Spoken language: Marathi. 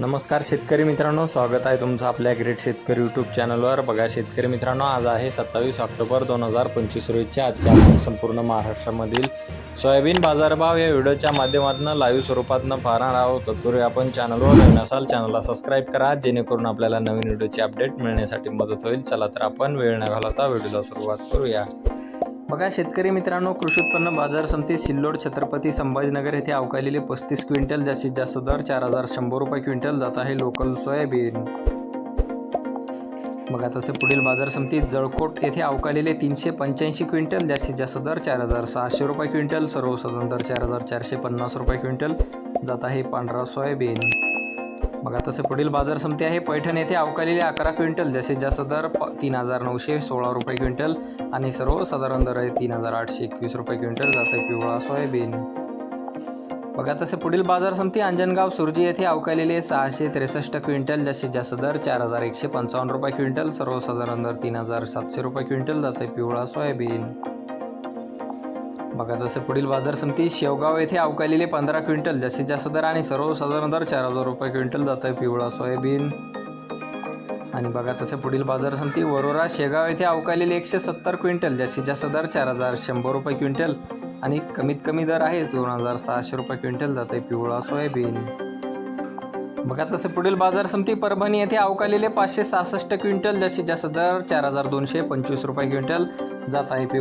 नमस्कार शेतकरी मित्रांनो स्वागत आहे तुमचं आपल्या ग्रेट शेतकरी यूट्यूब चॅनलवर बघा शेतकरी मित्रांनो आज आहे सत्तावीस ऑक्टोबर दोन हजार पंचवीस रोजीच्या आजच्या आपण संपूर्ण महाराष्ट्रामधील सोयाबीन बाजारभाव या व्हिडिओच्या माध्यमातून लाईव्ह स्वरूपातनं पाहणार आहोत. तत्पूर्वी आपण चॅनलवर नवीन असाल चॅनलला सबस्क्राईब करा जेणेकरून आपल्याला नवीन व्हिडिओची अपडेट मिळण्यासाठी मदत होईल. चला तर आपण वेळ न घालवता व्हिडिओला सुरुवात करूया. बघा शेतकरी मित्रांनो कृषी उत्पन्न बाजार समिती सिल्लोड छत्रपती संभाजीनगर येथे अवकालेले पस्तीस क्विंटल जास्तीत जास्त दर चार हजार शंभर रुपये क्विंटल जात आहे लोकल सोयाबीन. बघा तसे पुढील बाजार समितीत जळकोट येथे अवकालेले तीनशे पंच्याऐंशी क्विंटल जास्तीत जास्त दर चार हजार सहाशे रुपये क्विंटल सर्वसाधारण दर चार हजार चारशे पन्नास रुपये क्विंटल जात आहे पांढरा सोयाबीन. बघा तसे पुढील बाजार समिती आहे. पैठण येथे अवकालेले अकरा क्विंटल जास्तीत जास्त दर प तीन हजार नऊशे सोळा रुपये क्विंटल आणि सर्व साधारण दर आहे तीन हजार आठशे एकवीस रुपये क्विंटल. जात आहे पिवळा सोयाबीन. बघा तसे पुढील बाजार समिती अंजनगाव सुरजी येथे अवकालेले सहाशे त्रेसष्ट क्विंटल जास्तीत जास्त दर चार हजार एकशे पंचावन्न रुपये क्विंटल. सर्वसाधारण दर तीन हजार सातशे रुपये क्विंटल. जात आहे पिवळा सोयाबीन. बघा तसे पुढील बाजार समिती शेवगाव येथे अवकालेले पंधरा क्विंटल जास्तीत जास्त दर आणि सर्वसाधारण दर चार हजार रुपये क्विंटल जात आहे पिवळा सोयाबीन. आणि बघा तसे पुढील बाजार समिती वरोरा शेगाव येथे अवकालेले एकशे सत्तर क्विंटल जास्तीत जास्त दर चार हजार शंभर रुपये क्विंटल आणि कमीत कमी दर आहे दोन हजार सहाशे रुपये क्विंटल जात आहे पिवळा सोयाबीन. बघा तसे पुढील बाजार समिती परभणी येथे अवकालेले पाचशे सहासष्ट क्विंटल जास्तीत जास्त दर चार हजार दोनशे पंचवीस रुपये क्विंटल जात आहे पिव